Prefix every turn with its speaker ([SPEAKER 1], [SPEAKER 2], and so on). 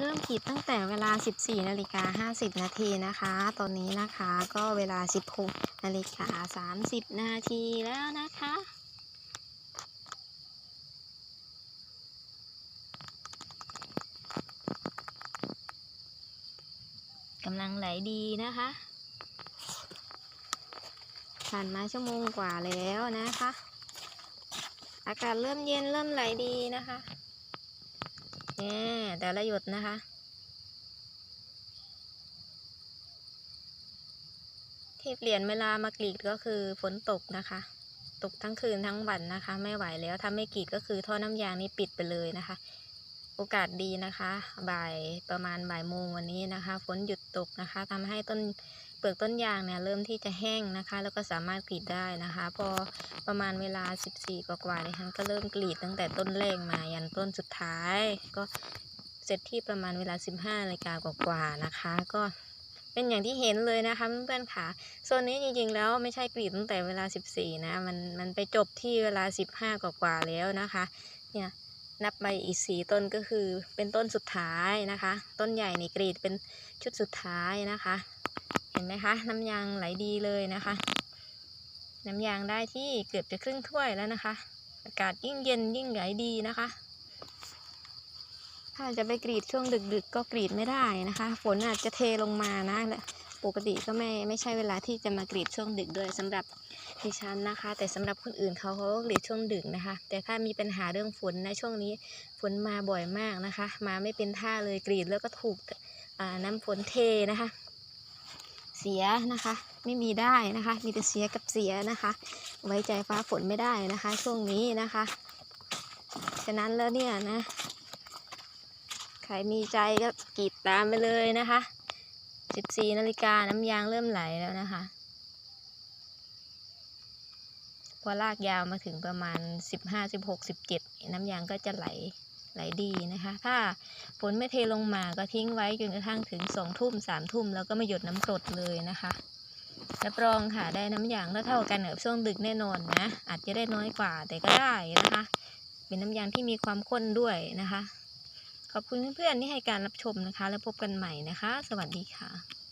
[SPEAKER 1] เริ่มกรีดตั้งแต่เวลา 14นาฬิกา50 นาทีนะคะ ตอนนี้นะคะก็เวลา 16นาฬิกา30 นาทีแล้วนะคะกำลังไหลดีนะคะ ผ่านมาชั่วโมงกว่าแล้วนะคะ อากาศเริ่มเย็นเริ่มไหลดีนะคะ เนี่แต่ละหยดนะคะ ที่เปลี่ยนเวลามากรีดก็คือฝนตกนะคะ ตกทั้งคืนทั้งวันนะคะ ไม่ไหวแล้วถ้าไม่กรีดก็คือท่อน้ำยางนี่ปิดไปเลยนะคะ โอกาสดีนะคะ บ่ายประมาณบ่ายโมงวันนี้นะคะ ฝนหยุดตกนะคะทำให้ต้น ลือกต้นยางเนี่ยเริ่มที่จะแห้งนะคะ แล้วก็สามารถกรีดได้นะคะ พอประมาณเวลา 14 กว่าๆเนี่ยฉันก็เริ่มกรีดตั้งแต่ต้นแรกมายันต้นสุดท้าย ก็เสร็จที่ประมาณเวลา 15นาฬิกากว่าๆนะคะ ก็เป็นอย่างที่เห็นเลยนะคะเพื่อนๆค่ะโซนนี้จริงๆแล้วไม่ใช่กรีดตั้งแต่เวลา 14 นะ มันมันไปจบที่เวลา 15 กว่าๆแล้วนะคะเนี่ยนับไปอีกสี่ต้นก็คือเป็นต้นสุดท้ายนะคะ ต้นใหญ่ในกรีดเป็นชุดสุดท้ายนะคะ เห็นไหมคะ น้ำยางไหลดีเลยนะคะ น้ำยางได้ที่เกือบจะครึ่งถ้วยแล้วนะคะ อากาศยิ่งเย็นยิ่งไหลดีนะคะ ถ้าจะไปกรีดช่วงดึกๆ ก็กรีดไม่ได้นะคะ ฝนอาจจะเทลงมานะและปกติก็ไม่ไม่ใช่เวลาที่จะมากรีดช่วงดึกด้วยสำหรับดิฉันนะคะ แต่สำหรับคนอื่นเขาเขาก็กรีดช่วงดึกนะคะ แต่ถ้ามีปัญหาเรื่องฝนในช่วงนี้ฝนมาบ่อยมากนะคะ มาไม่เป็นท่าเลยกรีดแล้วก็ถูกน้ำฝนเทนะคะ สียนะคะ ไม่มีได้นะคะ มีแต่เสียกับเสียนะคะ ไว้ใจฟ้าฝนไม่ได้นะคะ ช่วงนี้นะคะ ฉะนั้นแล้วเนี่ยนะใครมีใจก็กรีดตามไปเลยนะคะ 14นาฬิกาน้ำยางเริ่มไหลแล้วนะคะพอลากยาวมาถึงประมาณ 15 16 17 น้ำยางก็จะไหล ไหลดีนะคะ ถ้าฝนไม่เทลงมาก็ทิ้งไว้จนกระทั่งถึง2ทุ่ม3ทุ่มแล้วก็มาหยดน้ำกรดเลยนะคะรับรองค่ะได้น้ำยางเท่ากันกับช่วงดึกแน่นอนนะ อาจจะได้น้อยกว่าแต่ก็ได้นะคะ เป็นน้ำยางที่มีความข้นด้วยนะคะ ขอบคุณเพื่อนๆที่ให้การรับชมนะคะ แล้วพบกันใหม่นะคะ สวัสดีค่ะ